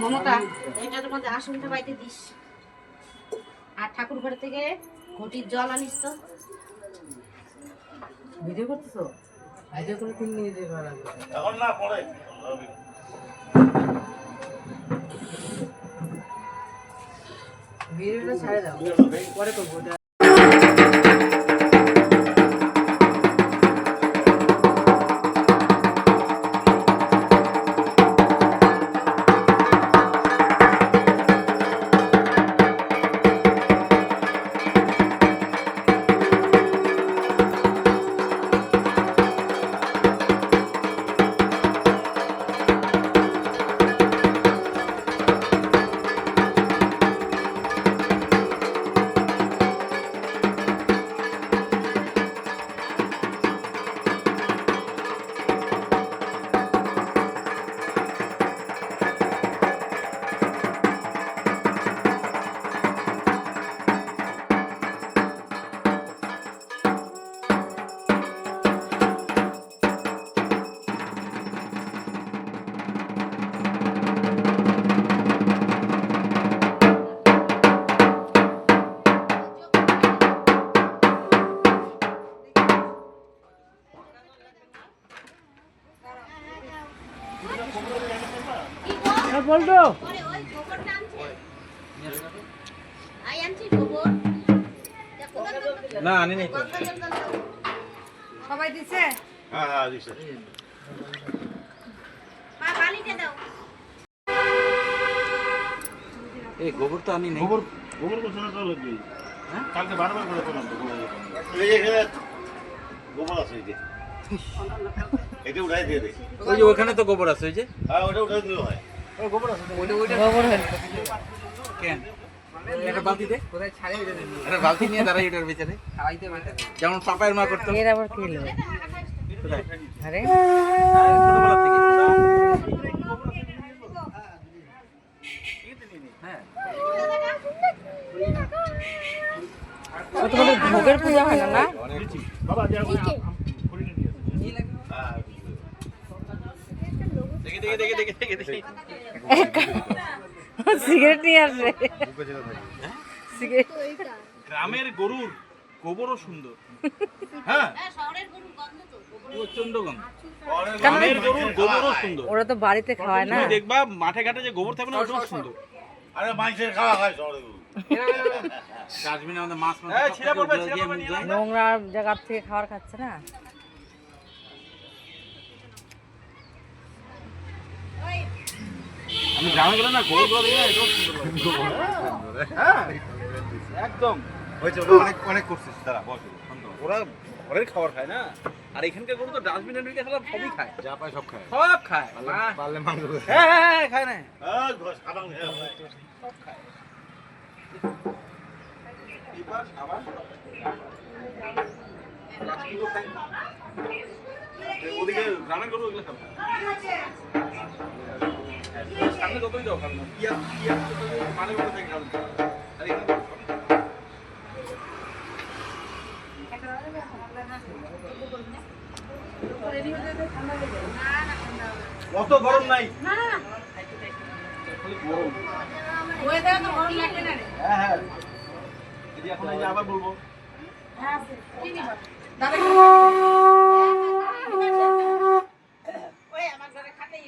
মমতা এটার মধ্যে আসনটা বাইতে দিস। আর ঠাকুর ঘর থেকে ঘটির জল আনিস তো। ভিডিও করতেছো? ভিডিও করে তিন নিয়ে যেতে পারা এখন না পরে। ভিডিওটা ছাড়ে দাও পরে করব ওটা বলতো না আনি নাই সবাই দিছে? হ্যাঁ হ্যাঁ দিছে। দাও। এই গোবর তো আনি নেই। গোবর গোবর তো লাগবে। হ্যাঁ? কালকে বারবার করে করলাম তো গোবর এই এখানে গোবর আছে এই যে। এটা উঠাই দিয়ে দে। ওই যে ওখানে তো গোবর আছে ওই যে। হ্যাঁ ওটা উঠাই দিলে হয়। যেমন পাপায়ের মা করতো আবার ভোগের পূজা হয় না না? দেখে দেখে দেখে দেখে দেখে। সিগারেট নিয়ে আসবে। গ্রামের গরুর গোবরও সুন্দর। হ্যাঁ। শহরের গরুর গন্ধ। তো প্রচণ্ড গন্ধ অনেক গ্রামের গরুর গোবরও সুন্দর। ওরা তো বাড়িতে খাওয়ায় না। দেখবা মাঠে ঘাটে যে গোবর থাকবে না ওটাও সুন্দর। আরে মাংসের খাওয়া খায় শহরে গরু। ডাস্টবিনে আমাদের মাছ থাকে, ধোয়। নোংরা জায়গার থেকে খাবার খাচ্ছে না? গেলে না গুলো। হ্যাঁ। একদম। হয়েছে অনেক অনেক করছিস তারা বস ওরা ঘরের খাবার খায় না? আর এখানকার গরু তো ডাস্টবিনে ঢুকে খেলা সবই খায়। যা পায় সব খায়। সব খায় পারলে মাংস হ্যাঁ হ্যাঁ হ্যাঁ খায় না। সব খায় এবার আবার ওদিকে গ্রামের গরু ওগুলো খাবে। সামনে যতই যাও খাবে না পিয়াজ পিয়াজ মানে করে থেকে খাবে। আর এখানে অত গরম নাই। খালি গরম। ওয়েদার তো গরম লাগবে না রে হ্যাঁ। হ্যাঁ এখন আবার বলব। হ্যাঁ দাদা ওই আমার ঘরে খাটেই